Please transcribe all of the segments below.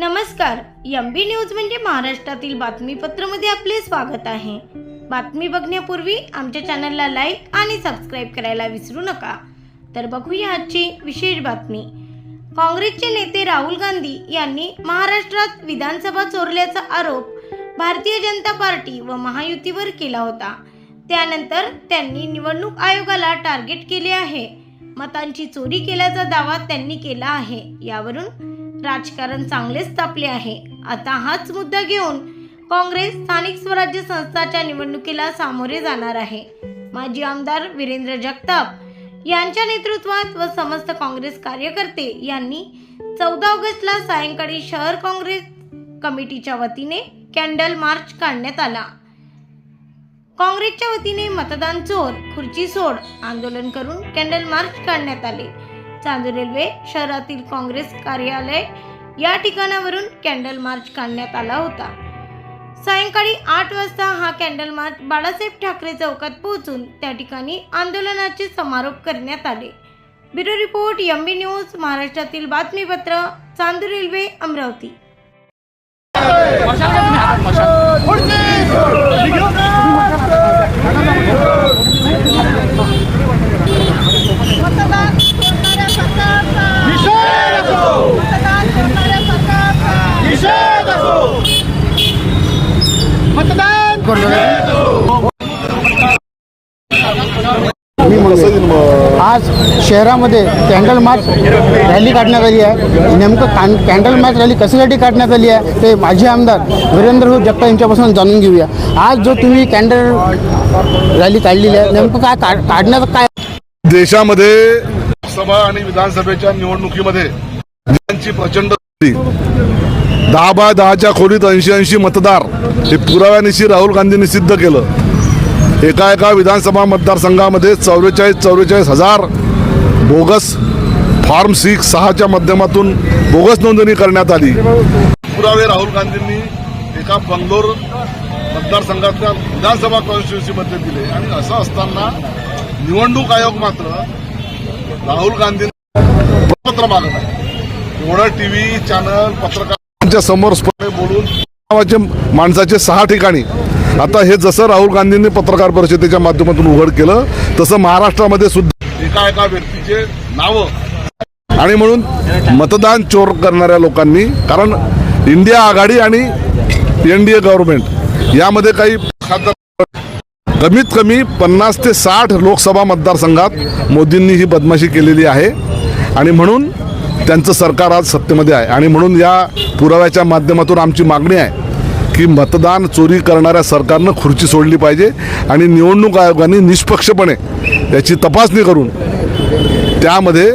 नमस्कार M news म्हणजे महाराष्ट्रातील बातमीपत्रमध्ये आपले स्वागत आहे. बातमी बघण्यापूर्वी आमच्या चॅनलला लाईक आणि सबस्क्राईब करायला विसरू नका. तर बघूया आजची विशेष बातमी. काँग्रेसचे नेते राहुल गांधी यांनी महाराष्ट्रात विधानसभा चोरल्याचा आरोप भारतीय जनता पार्टी व महायुतीवर केला होता. त्यानंतर त्यांनी निवडणूक आयोगाला टार्गेट केले आहे. मतांची चोरी केल्याचा दावा त्यांनी केला आहे. यावरून राजकारण चांगलेच तापले आहे. आता हाच मुद्दा घेऊन काँग्रेस स्थानिक स्वराज्य संस्थाच्या निवडणुकीला सामोरे जाणार आहे. माजी आमदार वीरेंद्र जगताप यांच्या नेतृत्वात व समस्त काँग्रेस कार्यकर्ते यांनी चौदा ऑगस्टला सायंकाळी शहर काँग्रेस कमिटीच्या वतीने कॅन्डल मार्च काढण्यात आला. काँग्रेसच्या वतीने मतदान चोर खुर्ची सोड आंदोलन करून कॅन्डल मार्च काढण्यात आले. चांदूर रेल्वे शहरातील काँग्रेस कार्यालय या ठिकाणावरून कॅन्डल मार्च काढण्यात आला होता. सायंकाळी आठ वाजता हा कॅन्डल मार्च बाळासाहेब ठाकरे चौकात पोहोचून त्या ठिकाणी आंदोलनाचे समारोप करण्यात आले. Bureau report M B news महाराष्ट्रातील बातमीपत्र चांदूर रेल्वे अमरावती मतदान करणाऱ्या सरकारचा मतदान करणाऱ्या सरकारचा आज शहरामध्ये कॅन्डल मार्च रॅली काढण्यात आली आहे. नेमकं कान कॅन्डल मार्च रॅली कशासाठी काढण्यात आली आहे ते माजी आमदार वीरेंद्र जगताप यांच्यापासून जाणून घेऊया. आज जो तुम्ही कॅन्डल रॅली काढलेली आहे नेमकं काय काढण्याचं काय? देशामध्ये लोकसभा आणि विधानसभेच्या निवडणुकीमध्ये प्रचंड दहा बाय दहाच्या खोलीत ऐंशी ऐंशी मतदार. हे पुराव्यानिशी राहुल गांधींनी सिद्ध केलं. एका एका विधानसभा मतदारसंघामध्ये चौवेचाळीस चौवेचाळीस हजार बोगस फॉर्म सिक्स सहाच्या माध्यमातून बोगस नोंदणी करण्यात आली. पुरावे राहुल गांधींनी एका बंगलोर मतदारसंघातल्या विधानसभा कॉन्स्टिट्युन्सीमध्ये दिले. आणि असं असताना निवडणूक आयोग मात्र राहुल गांधींना पत्र मागत आहे. एवढं टीव्ही चॅनल पत्रकार लोकांच्या समोर बोलून नावाचे माणसाचे सहा ठिकाणी. आता हे जसं राहुल गांधींनी पत्रकार परिषदेच्या माध्यमातून उघड केलं तसं महाराष्ट्रामध्ये सुद्धा एका एका व्यक्तीचे नावं. आणि म्हणून मतदान चोर करणाऱ्या लोकांनी कारण इंडिया आघाडी आणि एन डी ए गव्हर्नमेंट यामध्ये काही कमीत कमी पन्नास ते साठ लोकसभा मतदारसंघात मोदींनी ही बदमाशी केलेली आहे. आणि म्हणून त्यांचं सरकार आज सत्तेमध्ये आहे. आणि म्हणून या पुराव्याच्या माध्यमातून आमची मागणी आहे की मतदान चोरी करणाऱ्या सरकारनं खुर्ची सोडली पाहिजे आणि निवडणूक आयोगाने निष्पक्षपणे याची तपासणी करून त्यामध्ये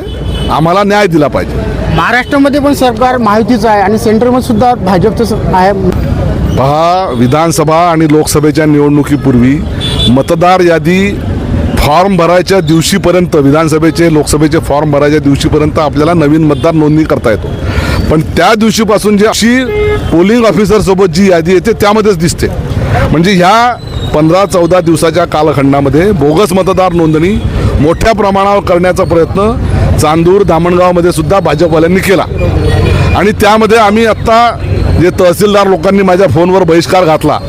आम्हाला न्याय दिला पाहिजे. महाराष्ट्रामध्ये पण सरकार महायुतीचं आहे आणि सेंटरमध्ये सुद्धा भाजपचं आहे. पहा विधानसभा आणि लोकसभेच्या निवडणुकीपूर्वी मतदार यादी फॉर्म भरायच्या दिवशीपर्यंत विधानसभेचे लोकसभेचे फॉर्म भरायच्या दिवशीपर्यंत आपल्याला नवीन मतदार नोंदणी करता येतो. पण त्या दिवशीपासून जी अशी पोलिंग ऑफिसरसोबत जी यादी येते त्यामध्येच दिसते. म्हणजे ह्या पंधरा चौदा दिवसाच्या कालखंडामध्ये बोगस मतदार नोंदणी मोठ्या प्रमाणावर करण्याचा प्रयत्न चांदूर दामणगावमध्ये सुद्धा भाजपवाल्यांनी केला. आणि त्यामध्ये आम्ही आत्ता जे तहसीलदार लोकांनी माझ्या फोनवर बहिष्कार घातला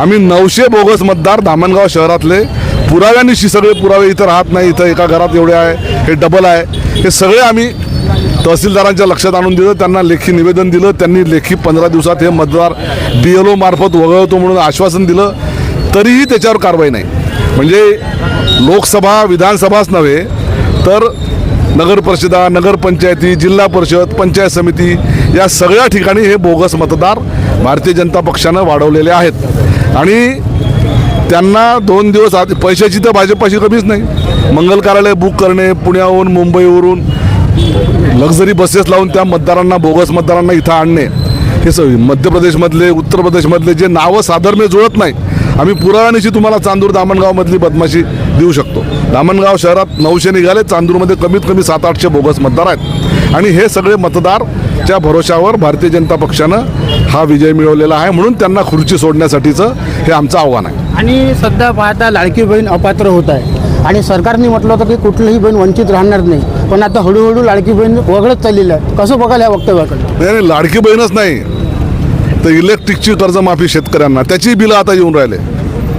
आम्ही नऊशे बोगस मतदार धामणगाव शहरातले पुराव्यानिशी सगळे पुरावे इथं राहत नाही इथं एका घरात एवढे आहे हे डबल आहे. हे सगळे आम्ही तहसीलदारांच्या लक्षात आणून दिलं त्यांना लेखी निवेदन दिलं त्यांनी लेखी पंधरा दिवसात हे मतदार बी एल ओ मार्फत वगळतो म्हणून आश्वासन दिलं तरीही त्याच्यावर कारवाई नाही. म्हणजे लोकसभा विधानसभाच नव्हे तर नगर परिषदा नगरपंचायती जिल्हा परिषद पंचायत समिती या सगळ्या ठिकाणी हे बोगस मतदार भारतीय जनता पक्षानं वाढवलेले आहेत. आणि त्यांना दोन दिवस आधी पैशाची तर भाजपाशी कमीच नाही. मंगल कार्यालय बुक करणे पुण्याहून मुंबईवरून लक्झरी बसेस लावून त्या मतदारांना बोगस मतदारांना इथं आणणे. हे सगळी मध्य प्रदेशमधले उत्तर प्रदेशमधले जे नावं साधर्म्य जुळत नाही आम्ही पुराव्यानिशी तुम्हाला चांदूर दामणगावमधली बदमाशी देऊ शकतो. दामणगाव शहरात नऊशे निघाले चांदूरमध्ये कमीत कमी सात आठशे बोगस मतदार आहेत. आणि हे सगळे मतदार मतदारच्या भरोशावर भारतीय जनता पक्षानं हा विजय मिळवलेला आहे म्हणून त्यांना खुर्ची सोडण्यासाठीचं हे आमचं आव्हान आहे. आणि सध्या पाहता लाडकी बहीण अपात्र होत आहे. आणि सरकारने म्हटलं होतं की कुठलीही बहीण वंचित राहणार नाही. पण आता हळूहळू लाडकी बहीण वगळत चाललेली आहे. कसं बघाल या वक्तव्याकडे? नाही नाही, लाडकी बहीणच नाही. तर इलेक्ट्रिकची कर्जमाफी शेतकऱ्यांना त्याची बिलं आता येऊन राहिले.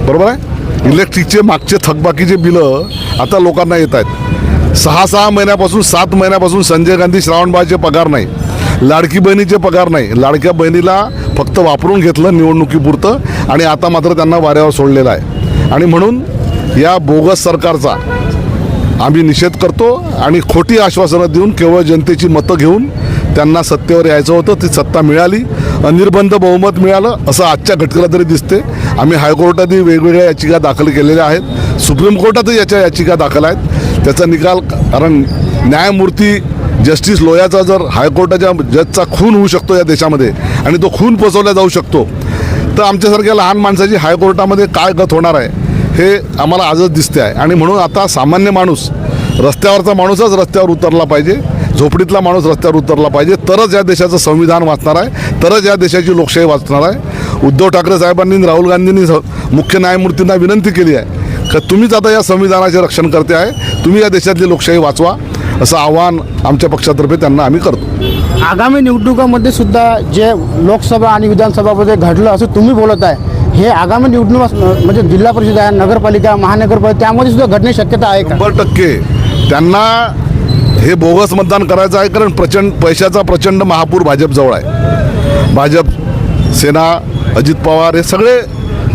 बरोबर आहे? इलेक्ट्रिकचे मागचे थकबाकीचे बिलं आता लोकांना येत आहेत. सहा सहा महिन्यापासून सात महिन्यापासून संजय गांधी श्रावणबाळचे पगार नाही. लाडकी बहिणीचे पगार नाही. लाडक्या बहिणीला फक्त वापरून घेतलं निवडणुकीपुरतं आणि आता मात्र त्यांना वाऱ्यावर सोडलेलं आहे. आणि म्हणून या बोगस सरकारचा आम्ही निषेध करतो आणि खोटी आश्वासनं देऊन केवळ जनतेची मतं घेऊन त्यांना सत्तेवर यायचं होतं ती सत्ता मिळाली. अनिर्बंध बहुमत मिळालं असं आजच्या घटकेला तरी दिसते. आम्ही हायकोर्टातही वेगवेगळ्या याचिका दाखल केलेल्या आहेत. सुप्रीम कोर्टातही याच्या याचिका दाखल आहेत. त्याचा निकाल कारण न्यायमूर्ती जस्टिस लोयाचा जर हायकोर्टाच्या जजचा खून होऊ शकतो या देशामध्ये आणि तो खून पोचवला जाऊ शकतो तर आमच्यासारख्या लहान माणसाची हायकोर्टामध्ये काय गत होणार आहे हे आम्हाला आजच दिसते आहे. आणि म्हणून आता सामान्य माणूस रस्त्यावरचा माणूसच रस्त्यावर उतरला पाहिजे झोपडीतला माणूस रस्त्यावर उतरला पाहिजे तरच या देशाचं संविधान वाचणार आहे तरच या देशाची लोकशाही वाचणार आहे. उद्धव ठाकरे साहेबांनी राहुल गांधींनी मुख्य न्यायमूर्तींना विनंती केली आहे का तुम्हीच आता या संविधानाचे रक्षण करते आहे तुम्ही या देशातली लोकशाही वाचवा असं आव्हान आमच्या पक्षातर्फे त्यांना आम्ही करतो. आगामी निवडणुकामध्ये सुद्धा जे लोकसभा आणि विधानसभामध्ये घडलं असं तुम्ही बोलत आहे हे आगामी निवडणूक म्हणजे जिल्हा परिषद आहे नगरपालिका महानगरपालिका त्यामध्ये सुद्धा घडण्याची शक्यता आहे शंभर टक्के. त्यांना हे बोगस मतदान करायचं आहे कारण प्रचंड पैशाचा प्रचंड महापूर भाजपजवळ आहे. भाजप सेना अजित पवार हे सगळे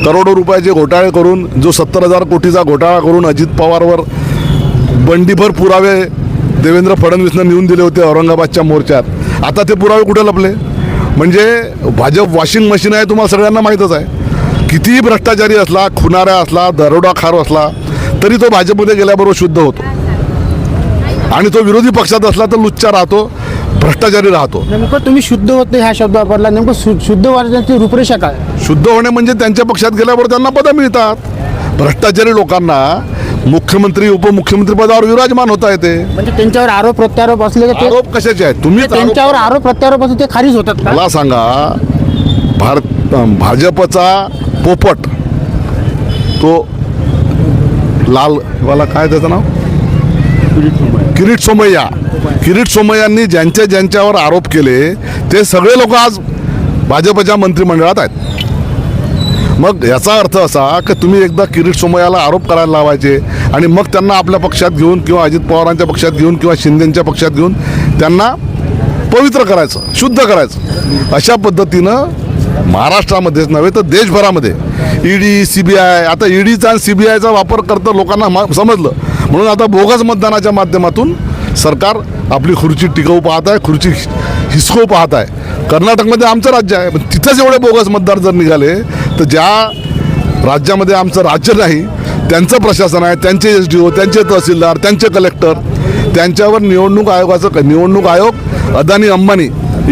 करोडो रुपयाचे घोटाळे करून जो सत्तर हजार कोटीचा घोटाळा करून अजित पवारवर बंडीभर पुरावे देवेंद्र फडणवीसनं नेऊन दिले होते औरंगाबादच्या मोर्चात. आता ते पुरावे कुठे लपले? म्हणजे भाजप वॉशिंग मशीन आहे तुम्हाला सगळ्यांना माहीतच आहे. कितीही भ्रष्टाचारी असला खुनाऱ्या असला दरोडाखार असला तरी तो भाजपमध्ये गेल्याबरोबर शुद्ध होतो. आणि तो विरोधी पक्षात असला तर लुच्चा राहतो भ्रष्टाचारी राहतो. नेमकं तुम्ही शुद्ध होत नाही हा शब्द वापरला. नेमकं शुद्ध वाचण्याची रूपरेषा काय? शुद्ध होणे म्हणजे त्यांच्या पक्षात गेल्यावर त्यांना पदं मिळतात. भ्रष्टाचारी लोकांना मुख्यमंत्री उपमुख्यमंत्री पदावर विराजमान होता येते म्हणजे त्यांच्यावर आरोप प्रत्यारोप असले का ते आरोप कशाचे आहेत? तुम्ही त्यांच्यावर आरोप प्रत्यारोप असले ते खारीज होतात का? मला सांगा भारत भाजपचा पोपट तो लाल वाला काय त्याचं नाव? किरीट सोमय्या. किरीट सोमय्यांनी ज्यांच्या ज्यांच्यावर आरोप केले ते सगळे लोक आज भाजपच्या मंत्रिमंडळात आहेत. मग याचा अर्थ असा की तुम्ही एकदा किरीट सोमय्याला आरोप करायला लावायचे आणि मग त्यांना आपल्या पक्षात घेऊन किंवा अजित पवारांच्या पक्षात घेऊन किंवा शिंदेच्या पक्षात घेऊन त्यांना पवित्र करायचं शुद्ध करायचं. अशा पद्धतीनं महाराष्ट्रामध्येच नव्हे तर देशभरामध्ये ईडी सी बी आय आता ईडीचा आणि सी बी आयचा वापर करतं लोकांना समजलं. म्हणून आता बोगस मतदानाच्या माध्यमातून सरकार आपली खुर्ची टिकवू पाहत आहे खुर्ची हिसकवू पाहत आहे. कर्नाटकमध्ये आमचं राज्य आहे पण तिथंच एवढे बोगस मतदार जर निघाले तर ज्या राज्यामध्ये आमचं राज्य नाही त्यांचं प्रशासन आहे त्यांचे एस डी ओ त्यांचे तहसीलदार त्यांचे कलेक्टर त्यांच्यावर निवडणूक आयोगाचं निवडणूक आयोग Adani Ambani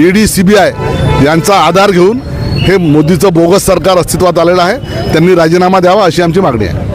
ED C B I यांचा आधार घेऊन हे मोदीचं बोगस सरकार अस्तित्वात आलेलं आहे. त्यांनी राजीनामा द्यावा अशी आमची मागणी आहे.